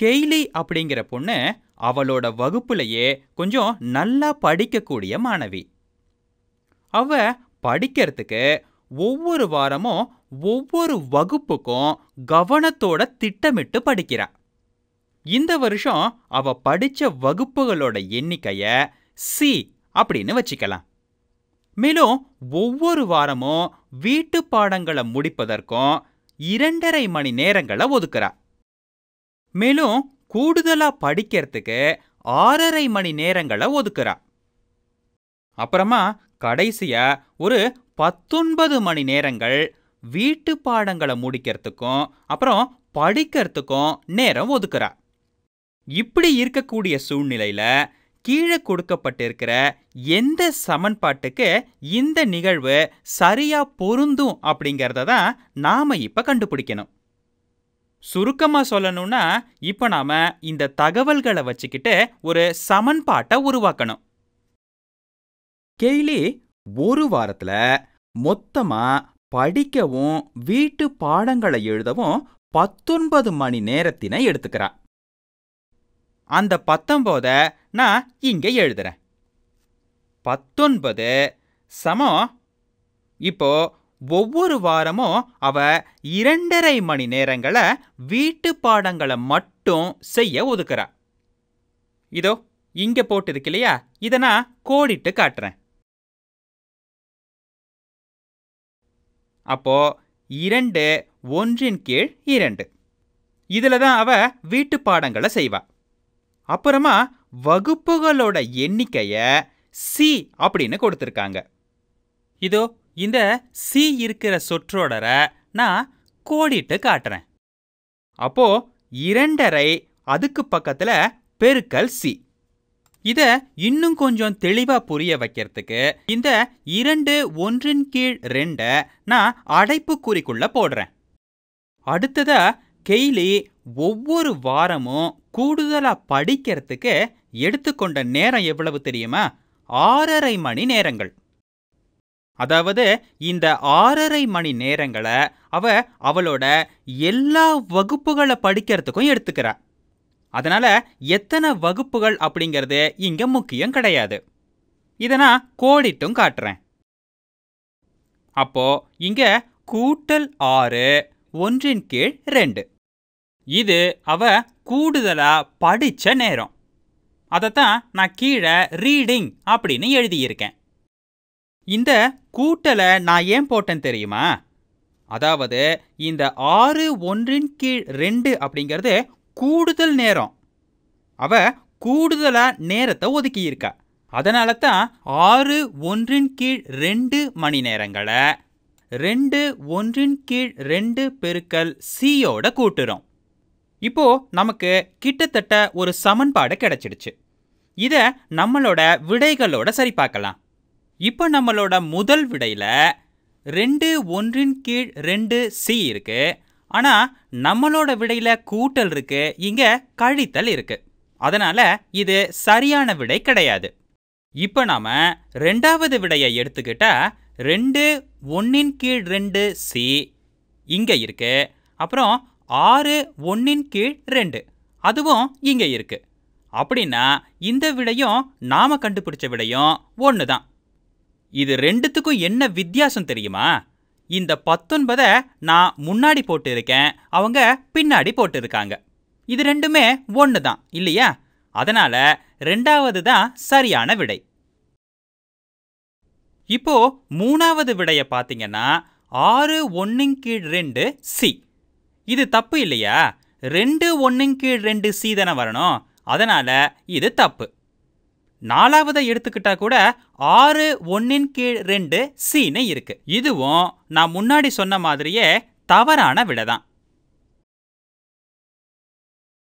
Cayley அப்படிங்கிற பொண்ணு அவளோட வகுப்புலயே கொஞ்சம் நல்லா படிக்கக்கூடிய மாணவி. அவ படிக்கிறதுக்கு ஒவ்வொரு வாரமும் ஒவ்வொரு வகுப்புக்கும் கவனத்தோட திட்டமிட்டு படிக்கிறா. இந்த வருஷம் அவ படிச்ச வகுப்புகளோட எண்ணிக்கைய சி அப்படின்னு வச்சுக்கலாம். மேலும் ஒவ்வொரு வாரமும் வீட்டு பாடங்களை முடிப்பதற்கும் இரண்டரை மணி நேரங்களை ஒதுக்குறா. மேலும் கூடுதலா படிக்கிறதுக்கு ஆறரை மணி நேரங்களை ஒதுக்குறா. அப்புறமா கடைசியா ஒரு பத்தொன்பது மணி நேரங்கள் வீட்டு பாடங்களை முடிக்கிறதுக்கும் அப்புறம் படிக்கிறதுக்கும் நேரம் ஒதுக்குறா. இப்படி இருக்கக்கூடிய சூழ்நிலையில கீழே கொடுக்கப்பட்டிருக்கிற எந்த சமன்பாட்டுக்கு இந்த நிகழ்வு சரியா பொருந்தும் அப்படிங்கறத தான் நாம இப்ப கண்டுபிடிக்கணும். சுருக்கமா சொல்லணும்னா இப்ப நாம இந்த தகவல்களை வச்சுக்கிட்டு ஒரு சமன்பாட்டை உருவாக்கணும். கெய்லி ஒரு வாரத்துல மொத்தமா படிக்கவும் வீட்டு பாடங்களை எழுதவும் பத்தொன்பது மணி நேரத்தினை எடுத்துக்கிறா. அந்த பத்தொன்பத நான் இங்க எழுதுறேன். பத்தொன்பது சமம். இப்போ ஒவ்வொரு வாரமும் அவ இரண்டரை மணி நேரங்களை வீட்டு பாடங்களை மட்டும் செய்ய ஒதுக்குறா. இதோ இங்க போட்டிருக்கு இல்லையா? இதை நான் கோடிட்டு காட்டுறேன். அப்போ இரண்டு ஒன்றின் கீழ் இரண்டு. இதுல தான் அவ வீட்டு பாடங்களை செய்வா. அப்புறமா வகுப்புகளோட எண்ணிக்கைய சி அப்படின்னு கொடுத்துருக்காங்க. இதோ இந்த சி இருக்கிற சொற்றொடரை நான் கோடிட்டு காட்டுறேன். அப்போ இரண்டரை அதுக்கு பக்கத்துல பெருக்கல் சி இத இன்னும் கொஞ்சம் தெளிவா புரிய வைக்கிறதுக்கு இந்த இரண்டு ஒன்றின் கீழ் ரெண்ட நான் அடைப்புக்குறிக்குள்ள போடுறேன். அடுத்ததா கெய்லி ஒவ்வொரு வாரமும் கூடுதலா படிக்கிறதுக்கு எடுத்துக்கொண்ட நேரம் எவ்வளவு தெரியுமா? ஆறரை மணி நேரங்கள். அதாவது இந்த ஆறரை மணி நேரங்களை அவ அவளோட எல்லா வகுப்புகளை படிக்கிறதுக்கும் எடுத்துக்கிறா. அதனால எத்தனை வகுப்புகள் அப்படிங்கிறது இங்க முக்கியம் கிடையாது. இதை நான் கோடிட்டும் காட்டுறேன். அப்போ இங்க கூட்டல் ஆறு ஒன்றின் கீழ் ரெண்டு. இது அவ கூடுதலா படிச்ச நேரம். அதைத்தான் நான் கீழே ரீடிங் அப்படின்னு எழுதியிருக்கேன். இந்த கூட்டலை நான் ஏன் போட்டேன் தெரியுமா? அதாவது இந்த ஆறு ஒன்றின் கீழ் ரெண்டு அப்படிங்கிறது கூடுதல் நேரம். அவ கூடுதலாக நேரத்தை ஒதுக்கி அதனால தான் ஆறு ஒன்றின் கீழ் ரெண்டு மணி நேரங்களை ரெண்டு ஒன்றின் கீழ் ரெண்டு பெருக்கல் சியோட கூட்டுறோம். இப்போ நமக்கு கிட்டத்தட்ட ஒரு சமன்பாடு கிடைச்சிடுச்சு. இதை நம்மளோட விடைகளோட சரி பார்க்கலாம் இப்போ நம்மளோட முதல் விடையில ரெண்டு ஒன்றின் கீழ் ரெண்டு சி இருக்கு. ஆனா நம்மளோட விடையில கூட்டல் இருக்கு. இங்க கழித்தல் இருக்கு. அதனால இது சரியான விடை கிடையாது. இப்போ நாம ரெண்டாவது விடையை எடுத்துக்கிட்டா ரெண்டு ஒன்னின் கீழ் ரெண்டு சி இங்க இருக்கு. அப்புறம் ஆறு ஒன்றின் கீழ் ரெண்டு அதுவும் இங்க இருக்கு. அப்படின்னா இந்த விடையும் நாம கண்டுபிடிச்ச விடையும் ஒன்று தான் இது ரெண்டுத்துக்கும் என்ன வித்தியாசம் தெரியுமா? இந்த பத்தொன்பதை நான் முன்னாடி போட்டிருக்கேன் அவங்க பின்னாடி போட்டிருக்காங்க. இது ரெண்டுமே ஒன்று தான் இல்லையா? அதனால ரெண்டாவது தான் சரியான விடை. இப்போ மூணாவது விடைய பார்த்தீங்கன்னா ஆறு ஒன்றின் கீழ் ரெண்டு சி. இது தப்பு இல்லையா? ரெண்டு ஒன்றின் கீழ் ரெண்டு சி தானே வரணும். அதனால இது தப்பு. நாலாவதை எடுத்துக்கிட்டா கூட ஆறு ஒன்னின் கீழ் ரெண்டு சீனு இருக்கு. இதுவும் நான் முன்னாடி சொன்ன மாதிரியே தவறான விடை தான்